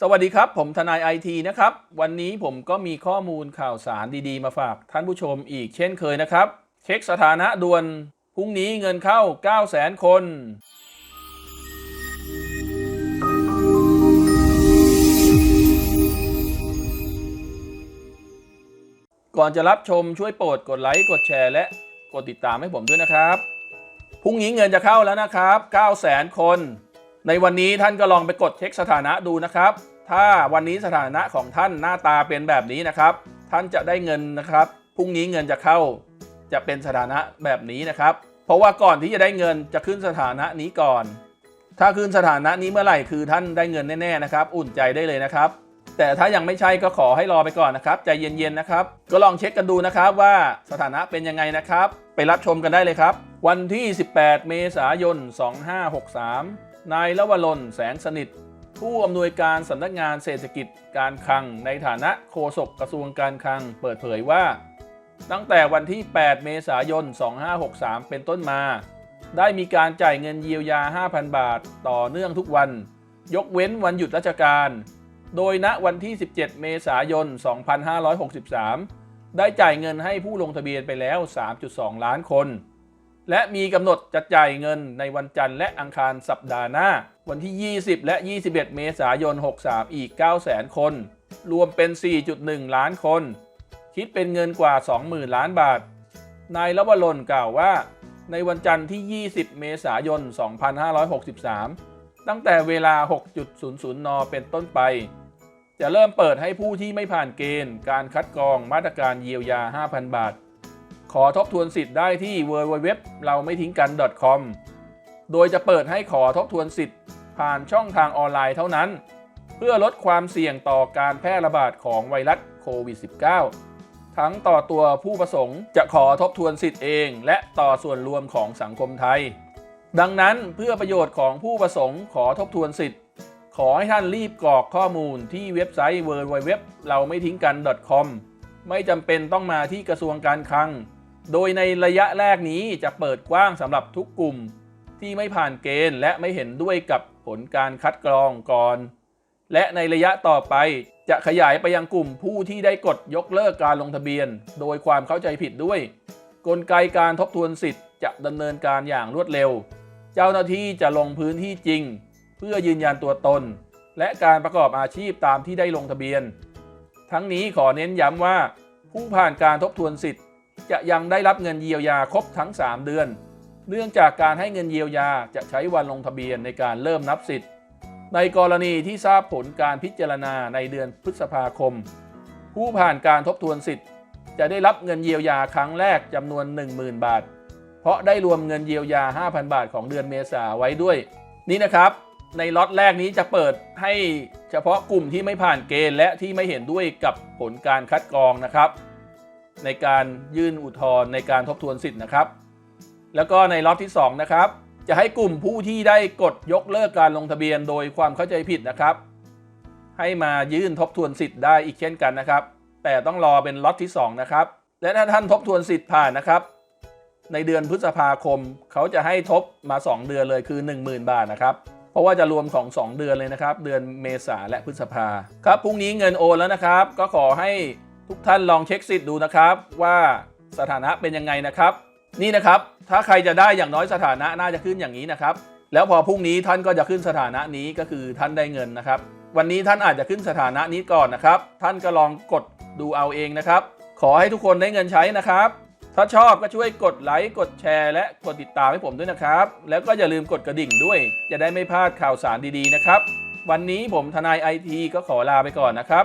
สวัสดีครับ ผมทนายไอทีนะครับ วันนี้ผมก็มีข้อมูลข่าวสารดีๆ มาฝากท่านผู้ชมอีกเช่นเคยนะครับ เช็คสถานะด่วน พรุ่งนี้เงินเข้า 9 0 0 0 0 0คน ก่อนจะรับชมช่วยโปรดกดไลค์ กดแชร์ และกดติดตามให้ผมด้วยนะครับ พรุ่งนี้เงินจะเข้าแล้วนะครับ 9 0 0 0 0 0คน ในวันนี้ท่านก็ลองไปกดเช็คสถานะดูนะครับ ถ้าวันนี้สถานะของท่านหน้าตาเป็นแบบนี้นะครับ ท่านจะได้เงินนะครับพรุ่งนี้เงินจะเข้าจะเป็นสถานะแบบนี้นะครับ เพราะว่าก่อนที่จะได้เงินจะขึ้นสถานะนี้ก่อน ถ้าขึ้นสถานะนี้เมื่อไหร่คือท่านได้เงินแน่ๆนะครับ อุ่นใจได้เลยนะครับ แต่ถ้ายังไม่ใช่ก็ขอให้รอไปก่อนนะครับใจเย็นๆนะครับ ก็ลองเช็คกันดูนะครับว่าสถานะเป็นยังไงนะครับ ไปรับชมกันได้เลยครับ วันที่ 18 เมษายน 2563 นายละวรนแสงสนิท ผู้อำนวยการสำนักงานเศรษฐกิจการคลัง ในฐานะโฆษกกระทรวงการคลัง เปิดเผยว่า ตั้งแต่วันที่ 8 เมษายน 2563 เป็นต้นมา ได้มีการจ่ายเงินเยียวยา 5,000 บาท ต่อเนื่องทุกวัน ยกเว้นวันหยุดราชการ โดยณวันที่ 17 เมษายน 2563 ได้จ่ายเงินให้ผู้ลงทะเบียนไปแล้ว 3.2 ล้านคน และมีกำหนดจะจ่ายเงินในวันจันทร์และอังคารสัปดาห์หน้า วันที่ 20 และ 21 เมษายน 63 อีก 900,000 คน รวมเป็น 4.1 ล้านคน คิดเป็นเงินกว่า 20,000 ล้านบาท นายลวรนกล่าวว่า ในวันจันทร์ที่ 20 เมษายน 2563 ตั้งแต่เวลา 6.00 น เป็นต้นไป จะเริ่มเปิดให้ผู้ที่ไม่ผ่านเกณฑ์ การคัดกรองมาตรการเยียวยา 5,000 บาท ขอทบทวนสิทธิ์ได้ที่ www เราไม่ทิ้งกัน .com โดยจะเปิดให้ขอทบทวนสิทธิ์ ผ่านช่องทางออนไลน์เท่านั้น เพื่อลดความเสี่ยงต่อการแพร่ระบาดของไวรัสโควิด -19 ทั้งต่อตัวผู้ประสงค์จะขอทบทวนสิทธิ์เอง และต่อส่วนรวมของสังคมไทย ดังนั้นเพื่อประโยชน์ของผู้ประสงค์ขอทบทวนสิทธิ์ ขอให้ท่านรีบกรอกข้อมูลที่เว็บไซต์ www เราไม่ทิ้งกัน .com ไม่จำเป็นต้องมาที่กระทรวงการคลัง โดยในระยะแรกนี้จะเปิดกว้างสำหรับทุกกลุ่มที่ไม่ผ่านเกณฑ์และไม่เห็นด้วยกับผลการคัดกรองก่อน และในระยะต่อไปจะขยายไปยังกลุ่มผู้ที่ได้กดยกเลิกการลงทะเบียน โดยความเข้าใจผิดด้วย กลไกการทบทวนสิทธิ์จะดำเนินการอย่างรวดเร็ว เจ้าหน้าที่จะลงพื้นที่จริง เพื่อยืนยันตัวตน และการประกอบอาชีพตามที่ได้ลงทะเบียน ทั้งนี้ขอเน้นย้ำว่า ผู้ผ่านการทบทวนสิทธิ์ จะยังได้รับเงินเยียวยาครบทั้ง 3 เดือน เนื่องจากการให้เงินเยียวยาจะใช้วันลงทะเบียนในการเริ่มนับสิทธิ์ ในกรณีที่ทราบผลการพิจารณาในเดือนพฤษภาคม ผู้ผ่านการทบทวนสิทธิ์ จะได้รับเงินเยียวยาครั้งแรกจำนวน 10,000 บาท เพราะได้รวมเงินเยียวยา 5,000 บาทของเดือนเมษาไว้ด้วย นี่นะครับในล็อตแรกนี้จะเปิดให้เฉพาะกลุ่มที่ไม่ผ่านเกณฑ์และที่ไม่เห็นด้วยกับผลการคัดกรองนะครับ ในการยื่นอุทธรณ์ในการทบทวนสิทธิ์นะครับ แล้วก็ในล็อตที่2นะครับจะให้กลุ่มผู้ที่ได้กดยกเลิกการลงทะเบียนโดยความเข้าใจผิดนะครับ ให้มายื่นทบทวนสิทธิ์ได้อีกเช่นกันนะครับ แต่ต้องรอเป็นล็อตที่ 2 นะครับ และถ้าท่านทบทวนสิทธิ์ผ่านนะครับ ในเดือนพฤษภาคม เขาจะให้ทบมา 2 เดือนเลยคือ 10,000 บาทนะครับเพราะว่าจะรวมของ 2 เดือนเลยนะครับ เดือนเมษาและพฤษภาครับพรุ่งนี้เงินโอนแล้วนะครับ ก็ขอให้ ทุกท่านลองเช็คสิทธิ์ดูนะครับว่าสถานะเป็นยังไงนะครับ นี่นะครับถ้าใครจะได้อย่างน้อยสถานะน่าจะขึ้นอย่างนี้นะครับ แล้วพอพรุ่งนี้ท่านก็จะขึ้นสถานะนี้ก็คือท่านได้เงินนะครับ วันนี้ท่านอาจจะขึ้นสถานะนี้ก่อนนะครับ ท่านก็ลองกดดูเอาเองนะครับ ขอให้ทุกคนได้เงินใช้นะครับ ถ้าชอบก็ช่วยกดไลค์กดแชร์และกดติดตามให้ผมด้วยนะครับ แล้วก็อย่าลืมกดกระดิ่งด้วย จะได้ไม่พลาดข่าวสารดีๆนะครับ วันนี้ผมทนายไอทีก็ขอลาไปก่อนนะครับ